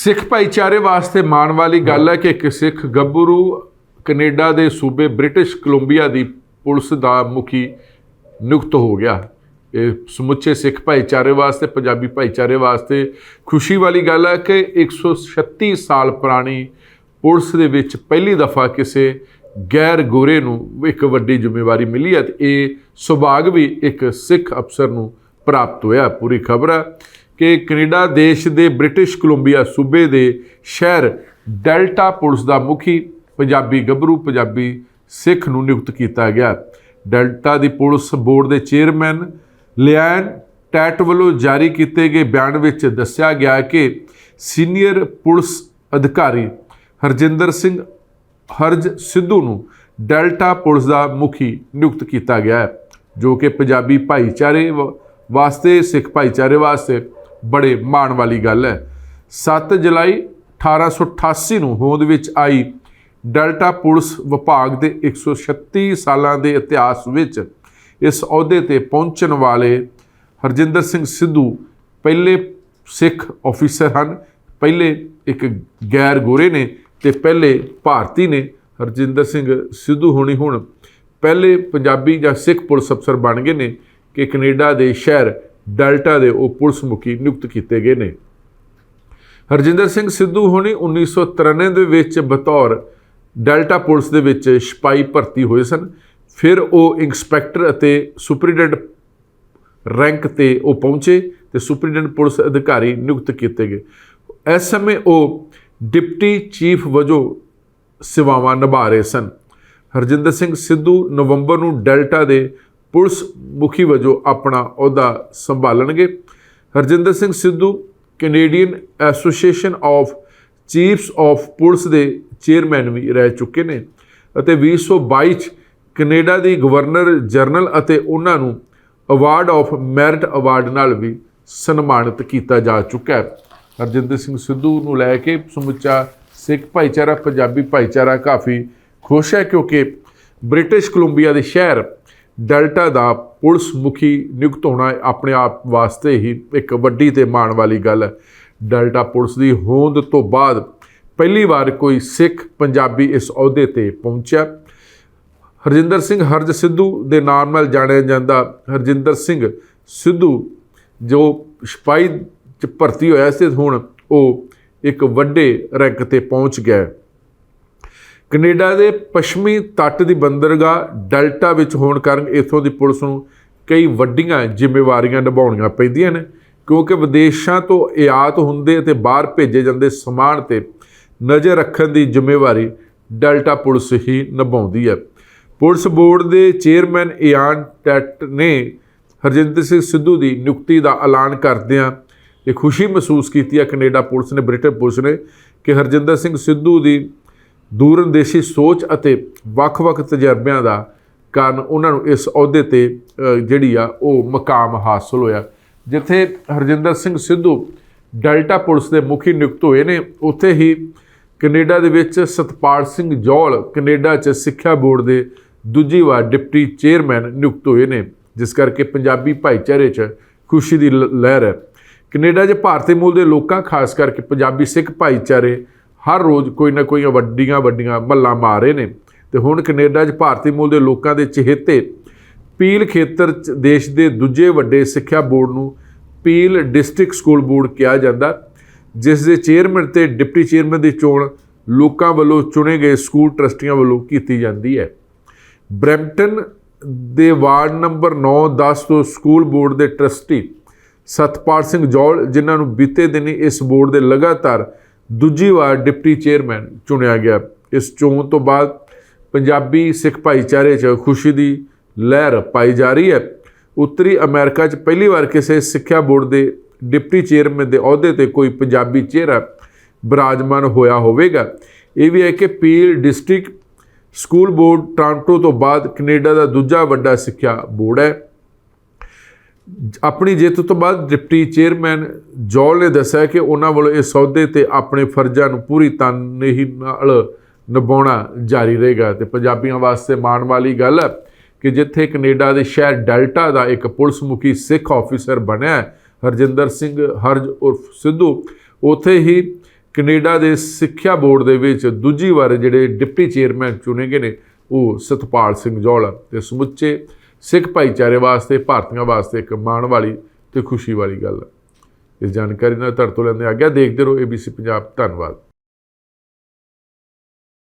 ਸਿੱਖ ਭਾਈਚਾਰੇ ਵਾਸਤੇ ਮਾਣ ਵਾਲੀ ਗੱਲ ਹੈ ਕਿ ਇੱਕ ਸਿੱਖ ਗੱਭਰੂ ਕੈਨੇਡਾ ਦੇ ਸੂਬੇ ਬ੍ਰਿਟਿਸ਼ ਕੋਲੰਬੀਆ ਦੀ ਪੁਲਿਸ ਦਾ ਮੁਖੀ ਨਿਯੁਕਤ ਹੋ ਗਿਆ। ਇਹ ਸਮੁੱਚੇ ਸਿੱਖ ਭਾਈਚਾਰੇ ਵਾਸਤੇ, ਪੰਜਾਬੀ ਭਾਈਚਾਰੇ ਵਾਸਤੇ ਖੁਸ਼ੀ ਵਾਲੀ ਗੱਲ ਹੈ ਕਿ 136 ਸਾਲ ਪੁਰਾਣੀ ਪੁਲਿਸ ਦੇ ਵਿੱਚ ਪਹਿਲੀ ਦਫਾ ਕਿਸੇ ਗੈਰ ਗੋਰੇ ਨੂੰ ਇੱਕ ਵੱਡੀ ਜ਼ਿੰਮੇਵਾਰੀ ਮਿਲੀ ਹੈ ਤੇ ਇਹ ਸੁਭਾਗ ਵੀ ਇੱਕ ਸਿੱਖ ਅਫਸਰ ਨੂੰ ਪ੍ਰਾਪਤ ਹੋਇਆ। ਪੂਰੀ ਖਬਰ ਹੈ। ਕਿ ਕੈਨੇਡਾ ਦੇਸ਼ ਦੇ ਬ੍ਰਿਟਿਸ਼ ਕੋਲੰਬੀਆ ਸੂਬੇ ਦੇ ਸ਼ਹਿਰ ਡੈਲਟਾ ਪੁਲਿਸ ਦਾ ਮੁਖੀ ਪੰਜਾਬੀ ਗੱਭਰੂ ਪੰਜਾਬੀ ਸਿੱਖ ਨੂੰ ਨਿਯੁਕਤ ਕੀਤਾ ਗਿਆ। ਡੈਲਟਾ ਦੀ ਪੁਲਿਸ ਬੋਰਡ ਦੇ ਚੇਅਰਮੈਨ ਲਿਆਨ ਟੈਟ ਵੱਲੋਂ ਜਾਰੀ ਕੀਤੇ ਗਏ ਬਿਆਨ ਵਿੱਚ ਦੱਸਿਆ ਗਿਆ ਕਿ ਸੀਨੀਅਰ ਪੁਲਿਸ ਅਧਿਕਾਰੀ ਹਰਜਿੰਦਰ ਸਿੰਘ ਹਰਜ ਸਿੱਧੂ ਨੂੰ ਡੈਲਟਾ ਪੁਲਿਸ ਦਾ ਮੁਖੀ ਨਿਯੁਕਤ ਕੀਤਾ ਗਿਆ ਹੈ, ਜੋ ਕਿ ਪੰਜਾਬੀ ਭਾਈਚਾਰੇ ਵ- ਵਾਸਤੇ, ਸਿੱਖ ਭਾਈਚਾਰੇ ਵਾਸਤੇ ਬੜੇ ਮਾਣ ਵਾਲੀ ਗੱਲ ਹੈ। 7 ਜੁਲਾਈ 1888 ਨੂੰ ਹੋਂਦ ਵਿੱਚ ਆਈ ਡੈਲਟਾ ਪੁਲਿਸ ਵਿਭਾਗ ਦੇ 136 ਸਾਲਾਂ ਦੇ ਇਤਿਹਾਸ ਵਿੱਚ ਇਸ ਅਹੁਦੇ ਤੇ ਪਹੁੰਚਣ ਵਾਲੇ ਹਰਜਿੰਦਰ ਸਿੰਘ ਸਿੱਧੂ ਪਹਿਲੇ ਸਿੱਖ ਆਫੀਸਰ ਹਨ, ਪਹਿਲੇ ਇੱਕ ਗੈਰ ਗੋਰੇ ਨੇ ਤੇ ਪਹਿਲੇ ਭਾਰਤੀ ਨੇ। ਹਰਜਿੰਦਰ ਸਿੰਘ ਸਿੱਧੂ ਹੋਣੀ ਹੁਣ ਪਹਿਲੇ ਪੰਜਾਬੀ ਜਾਂ ਸਿੱਖ ਪੁਲਿਸ ਅਫਸਰ ਬਣ ਗਏ ਨੇ ਕਿ ਕੈਨੇਡਾ ਦੇ ਸ਼ਹਿਰ ਡੈਲਟਾ ਦੇ ਉਹ ਪੁਲਿਸ ਮੁਖੀ ਨਿਯੁਕਤ ਕੀਤੇ ਗਏ ਨੇ। ਹਰਜਿੰਦਰ ਸਿੰਘ ਸਿੱਧੂ ਹੋਣੀ 1993 ਦੇ ਵਿੱਚ ਬਤੌਰ ਡੈਲਟਾ ਪੁਲਿਸ ਦੇ ਵਿੱਚ ਸਿਪਾਹੀ ਭਰਤੀ ਹੋਏ ਸਨ। ਫਿਰ ਉਹ ਇੰਸਪੈਕਟਰ ਅਤੇ ਸੁਪਰੀਡੈਂਟ ਰੈਂਕ ਤੇ ਉਹ ਪਹੁੰਚੇ ਤੇ ਸੁਪਰੀਡੈਂਟ ਪੁਲਿਸ ਅਧਿਕਾਰੀ ਨਿਯੁਕਤ ਕੀਤੇ ਗਏ। ਇਸ ਸਮੇਂ ਉਹ ਡਿਪਟੀ ਚੀਫ ਵਜੋਂ ਸੇਵਾਵਾਂ ਨਿਭਾ ਰਹੇ ਸਨ। ਹਰਜਿੰਦਰ ਸਿੰਘ ਸਿੱਧੂ ਨਵੰਬਰ ਨੂੰ ਡੈਲਟਾ ਦੇ ਪੁਲਿਸ ਮੁਖੀ ਵਜੋਂ ਆਪਣਾ ਅਹੁਦਾ ਸੰਭਾਲਣਗੇ। Harjinder Singh Sidhu Canadian association of chiefs of police ਦੇ ਚੇਅਰਮੈਨ ਵੀ ਰਹਿ ਚੁੱਕੇ ਨੇ ਅਤੇ 2022 ਚ ਕੈਨੇਡਾ ਦੀ ਗਵਰਨਰ ਜਨਰਲ ਅਤੇ ਉਹਨਾਂ ਨੂੰ ਅਵਾਰਡ ਆਫ ਮੈਰਿਟ ਅਵਾਰਡ ਨਾਲ ਵੀ ਸਨਮਾਨਿਤ ਕੀਤਾ ਜਾ ਚੁੱਕਾ ਹੈ। ਹਰਜਿੰਦਰ ਸਿੰਘ ਸਿੱਧੂ ਨੂੰ ਲੈ ਕੇ ਸਮੁੱਚਾ ਸਿੱਖ ਭਾਈਚਾਰਾ, ਪੰਜਾਬੀ ਭਾਈਚਾਰਾ ਕਾਫੀ ਖੁਸ਼ ਹੈ ਕਿਉਂਕਿ ਬ੍ਰਿਟਿਸ਼ ਕੋਲੰਬੀਆ ਦੇ ਸ਼ਹਿਰ ਡੈਲਟਾ ਦਾ ਪੁਲਿਸ ਮੁਖੀ ਨਿਯੁਕਤ ਹੋਣਾ ਆਪਣੇ ਆਪ ਵਾਸਤੇ ਹੀ ਇੱਕ ਵੱਡੀ ਤੇ ਮਾਣ ਵਾਲੀ ਗੱਲ ਹੈ। ਡੈਲਟਾ ਪੁਲਿਸ ਦੀ ਹੋਂਦ ਤੋਂ ਬਾਅਦ ਪਹਿਲੀ ਵਾਰ ਕੋਈ ਸਿੱਖ ਪੰਜਾਬੀ ਇਸ ਅਹੁਦੇ ਤੇ ਪਹੁੰਚਿਆ। ਹਰਜਿੰਦਰ ਸਿੰਘ ਹਰਜ ਸਿੱਧੂ ਦੇ ਨਾਮ ਨਾਲ ਜਾਣਿਆ ਜਾਂਦਾ ਹਰਜਿੰਦਰ ਸਿੰਘ ਸਿੱਧੂ, ਜੋ ਸਿਪਾਹੀ ਚ ਭਰਤੀ ਹੋਇਆ ਸੀ ਹੁਣ ਉਹ ਇੱਕ ਵੱਡੇ ਰੈਂਕ ਤੇ ਪਹੁੰਚ ਗਿਆ ਕੈਨੇਡਾ ਦੇ ਪੱਛਮੀ ਤੱਟ ਦੀ ਬੰਦਰਗਾਹ ਡੈਲਟਾ ਵਿੱਚ ਹੋਣ ਕਾਰਨ ਇੱਥੋਂ ਦੀ ਪੁਲਿਸ ਨੂੰ ਕਈ ਵੱਡੀਆਂ ਜ਼ਿੰਮੇਵਾਰੀਆਂ ਨਿਭਾਉਣੀਆਂ ਪੈਂਦੀਆਂ ਨੇ, ਕਿਉਂਕਿ ਵਿਦੇਸ਼ਾਂ ਤੋਂ ਆਯਾਤ ਹੁੰਦੇ ਅਤੇ ਬਾਹਰ ਭੇਜੇ ਜਾਂਦੇ ਸਮਾਨ ਤੇ ਨਜ਼ਰ ਰੱਖਣ ਦੀ ਜ਼ਿੰਮੇਵਾਰੀ ਡੈਲਟਾ ਪੁਲਿਸ ਹੀ ਨਿਭਾਉਂਦੀ ਹੈ। ਪੁਲਿਸ ਬੋਰਡ ਦੇ ਚੇਅਰਮੈਨ ਇਆਨ ਟੈਟ ਨੇ ਹਰਜਿੰਦਰ ਸਿੰਘ ਸਿੱਧੂ ਦੀ ਨਿਯੁਕਤੀ ਦਾ ਐਲਾਨ ਕਰਦਿਆਂ ਇਹ ਖੁਸ਼ੀ ਮਹਿਸੂਸ ਕੀਤੀ ਹੈ। ਕੈਨੇਡਾ ਪੁਲਿਸ ਨੇ, ਬ੍ਰਿਟਿਸ਼ ਪੁਲਿਸ ਨੇ ਕਿ ਹਰਜਿੰਦਰ ਸਿੰਘ ਸਿੱਧੂ ਦੀ ਦੂਰੰਦੇਸ਼ੀ ਸੋਚ ਅਤੇ ਵੱਖ-ਵੱਖ ਤਜਰਬਿਆਂ ਦਾ ਕਾਰਨ ਉਹਨਾਂ ਨੂੰ ਇਸ ਅਹੁਦੇ ਤੇ ਜਿਹੜੀ ਆ, ਉਹ ਮਕਾਮ ਹਾਸਲ ਹੋਇਆ। ਜਿੱਥੇ ਹਰਜਿੰਦਰ ਸਿੰਘ ਸਿੱਧੂ ਡੈਲਟਾ ਪੁਲਿਸ ਦੇ ਮੁਖੀ ਨਿਯੁਕਤ ਹੋਏ ਨੇ, ਉੱਥੇ ਹੀ ਕੈਨੇਡਾ ਦੇ ਵਿੱਚ ਸਤਪਾਲ ਸਿੰਘ ਜੋਲ ਕੈਨੇਡਾ 'ਚ ਸਿੱਖਿਆ ਬੋਰਡ ਦੇ ਦੂਜੀ ਵਾਰ ਡਿਪਟੀ ਚੇਅਰਮੈਨ ਨਿਯੁਕਤ ਹੋਏ ਨੇ, ਜਿਸ ਕਰਕੇ ਪੰਜਾਬੀ ਭਾਈਚਾਰੇ 'ਚ ਖੁਸ਼ੀ ਦੀ ਲ- ਲਹਿਰ ਹੈ। ਕੈਨੇਡਾ 'ਚ ਭਾਰਤੀ ਮੂਲ ਦੇ ਲੋਕਾਂ, ਖਾਸ ਕਰਕੇ ਪੰਜਾਬੀ ਸਿੱਖ ਭਾਈਚਾਰੇ ਹਰ ਰੋਜ਼ ਕੋਈ ਨਾ ਕੋਈ ਵੱਡੀਆਂ ਵੱਡੀਆਂ ਮੱਲਾਂ ਮਾਰ ਰਹੇ ਨੇ। ਤੇ ਹੁਣ ਕੈਨੇਡਾ 'ਚ ਭਾਰਤੀ ਮੂਲ ਦੇ ਲੋਕਾਂ ਦੇ ਚਹੇਤੇ ਪੀਲ ਖੇਤਰ 'ਚ ਦੇਸ਼ ਦੇ ਦੂਜੇ ਵੱਡੇ ਸਿੱਖਿਆ ਬੋਰਡ ਨੂੰ ਪੀਲ ਡਿਸਟ੍ਰਿਕਟ ਸਕੂਲ ਬੋਰਡ ਕਿਹਾ ਜਾਂਦਾ। ਜਿਸ ਦੇ ਚੇਅਰਮੈਨ ਤੇ ਡਿਪਟੀ ਚੇਅਰਮੈਨ ਦੀ ਚੋਣ ਲੋਕਾਂ ਵੱਲੋਂ ਚੁਣੇ ਗਏ ਸਕੂਲ ਟਰਸਟੀਆਂ ਵੱਲੋਂ ਕੀਤੀ ਜਾਂਦੀ ਹੈ। ਬ੍ਰੈਂਪਟਨ ਦੇ ਵਾਰਡ ਨੰਬਰ 9 10 ਤੋਂ ਸਕੂਲ ਬੋਰਡ ਦੇ ਟਰਸਟੀ ਸਤਪਾਲ ਸਿੰਘ ਜੌਲ, ਜਿਨ੍ਹਾਂ ਨੂੰ ਬੀਤੇ ਦਿਨੀ ਇਸ ਬੋਰਡ ਦੇ ਲਗਾਤਾਰ ਦੂਜੀ ਵਾਰ ਡਿਪਟੀ ਚੇਅਰਮੈਨ ਚੁਣਿਆ ਗਿਆ। ਇਸ ਚੋਣ ਤੋਂ ਬਾਅਦ ਪੰਜਾਬੀ ਸਿੱਖ ਭਾਈਚਾਰੇ 'ਚ ਖੁਸ਼ੀ ਦੀ ਲਹਿਰ ਪਾਈ ਜਾ ਰਹੀ ਹੈ। ਉੱਤਰੀ ਅਮਰੀਕਾ 'ਚ ਪਹਿਲੀ ਵਾਰ ਕਿਸੇ ਸਿੱਖਿਆ ਬੋਰਡ ਦੇ ਡਿਪਟੀ ਚੇਅਰਮੈਨ ਦੇ ਅਹੁਦੇ ਤੇ ਕੋਈ ਪੰਜਾਬੀ ਚਿਹਰਾ ਬਿਰਾਜਮਾਨ ਹੋਇਆ ਹੋਵੇਗਾ। ਇਹ ਵੀ ਹੈ ਕਿ Peel district school board Toronto ਤੋਂ ਬਾਅਦ ਕੈਨੇਡਾ ਦਾ ਦੂਜਾ ਵੱਡਾ ਸਿੱਖਿਆ ਬੋਰਡ ਹੈ। ਆਪਣੀ ਜਿੱਤ ਤੋਂ ਬਾਅਦ ਡਿਪਟੀ ਚੇਅਰਮੈਨ ਜੌਲ ਨੇ ਦੱਸਿਆ ਕਿ ਉਹਨਾਂ ਵੱਲੋਂ ਇਸ ਸੌਦੇ ਤੇ ਆਪਣੇ ਫਰਜ਼ਾਂ ਨੂੰ ਪੂਰੀ ਤਨਦੇਹੀ ਨਾਲ ਨਿਭਾਉਣਾ ਜਾਰੀ ਰਹੇਗਾ। ਤੇ ਪੰਜਾਬੀਆਂ ਵਾਸਤੇ ਮਾਣ ਵਾਲੀ ਗੱਲ ਹੈ ਕਿ ਜਿੱਥੇ ਕੈਨੇਡਾ ਦੇ ਸ਼ਹਿਰ ਡੈਲਟਾ ਦਾ ਇੱਕ ਪੁਲਿਸ ਮੁਖੀ ਸਿੱਖ ਆਫੀਸਰ ਬਣਿਆ ਹਰਜਿੰਦਰ ਸਿੰਘ ਹਰਜ ਉਰਫ ਸਿੱਧੂ, ਉੱਥੇ ਹੀ ਕੈਨੇਡਾ ਦੇ ਸਿੱਖਿਆ ਬੋਰਡ ਦੇ ਵਿੱਚ ਦੂਜੀ ਵਾਰ ਜਿਹੜੇ ਡਿਪਟੀ ਚੇਅਰਮੈਨ ਚੁਣੇ ਗਏ ਨੇ, ਉਹ ਸਤਪਾਲ ਸਿੰਘ ਜੌਲਾ ਤੇ ਸਮੁੱਚੇ ਸਿੱਖ ਭਾਈਚਾਰੇ ਵਾਸਤੇ, ਭਾਰਤੀਆਂ ਵਾਸਤੇ ਇੱਕ ਮਾਣ ਵਾਲੀ ਤੇ ਖੁਸ਼ੀ ਵਾਲੀ ਗੱਲ ਹੈ। ਇਸ ਜਾਣਕਾਰੀ ਨਾਲ ਤੁਹਾਡੇ ਤੋਂ ਲੈਂਦੇ ਆ ਗਿਆ ਦੇਖਦੇ ਰਹੋ ABC ਪੰਜਾਬ ਧੰਨਵਾਦ।